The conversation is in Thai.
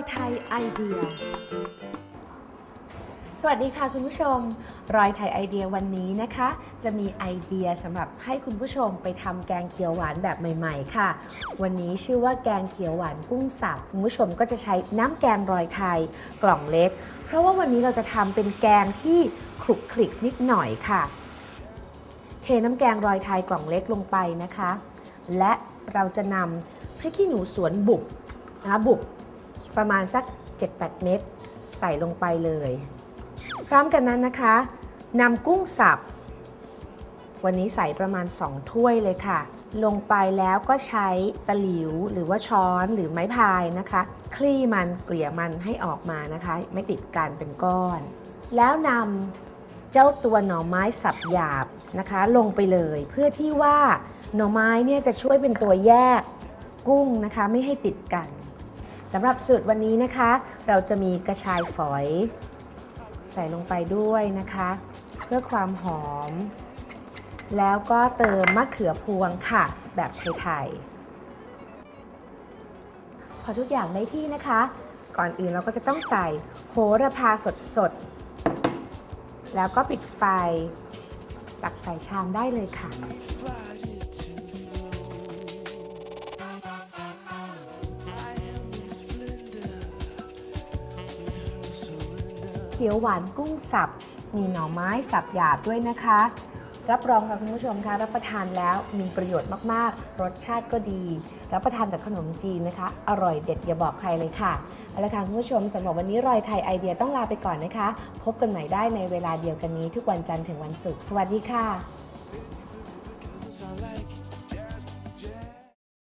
อยไทยไอเดีย สวัสดีค่ะคุณผู้ชม รอยไทยไอเดียวันนี้นะคะ จะมีไอเดียสำหรับให้คุณผู้ชมไปทำแกงเขียวหวานแบบใหม่ ๆ ค่ะ วันนี้ชื่อว่าแกงเขียวหวานกุ้งสับคุณผู้ชมก็จะใช้น้ำแกงรอยไทยกล่องเล็ก เพราะว่าวันนี้เราจะทำเป็นแกงที่คลุกคลิกนิดหน่อยค่ะ เทน้ำแกงรอยไทยกล่องเล็กลงไปนะคะ และเราจะนำพริกขี้หนูสวนบุบนะคะบุบ ประมาณสัก 7-8 เม็ดใส่ลงไปเลย พร้อมกันนั้นนะคะนำกุ้งสับ วันนี้ใส่ประมาณ 2 ถ้วยเลยค่ะ ลงไปแล้วก็ใช้ตะหลิวหรือว่าช้อนหรือไม้พายนะคะ คลี่มันเกลี่ยมันให้ออกมานะคะ ไม่ติดกันเป็นก้อน แล้วนำเจ้าตัวหน่อไม้สับหยาบนะคะ ลงไปเลยเพื่อที่ว่าหน่อไม้เนี่ยจะช่วยเป็นตัวแยกกุ้งนะคะ ไม่ให้ติดกัน สำหรับสูตรวันนี้นะคะ เราจะมีกระชายฝอย ใส่ลงไปด้วยนะคะ เพื่อความหอม แล้วก็เติมมะเขือพวงค่ะ แบบไทยๆพอทุกอย่างได้ที่นะคะ ก่อนอื่นเราก็จะต้องใส่โหระพาสดๆ แล้วก็ปิดไฟ ตักใส่ชามได้เลยค่ะ ขียวหวานกุ้งสับ มีหน่อไม้สับหยาบด้วยนะคะ รับรองค่ะคุณผู้ชมคะรับประทานแล้วมีประโยชน์มากๆ รสชาติก็ดี รับประทานกับขนมจีนนะคะ อร่อยเด็ดอย่าบอกใครเลยค่ะเอาละค่ะคุณผู้ชมสำหรับวันนี้รอยไทยไอเดียต้องลาไปก่อนนะคะ พบกันใหม่ได้ในเวลาเดียวกันนี้ทุกวันจันทร์ถึงวันศุกร์สวัสดีค่ะ like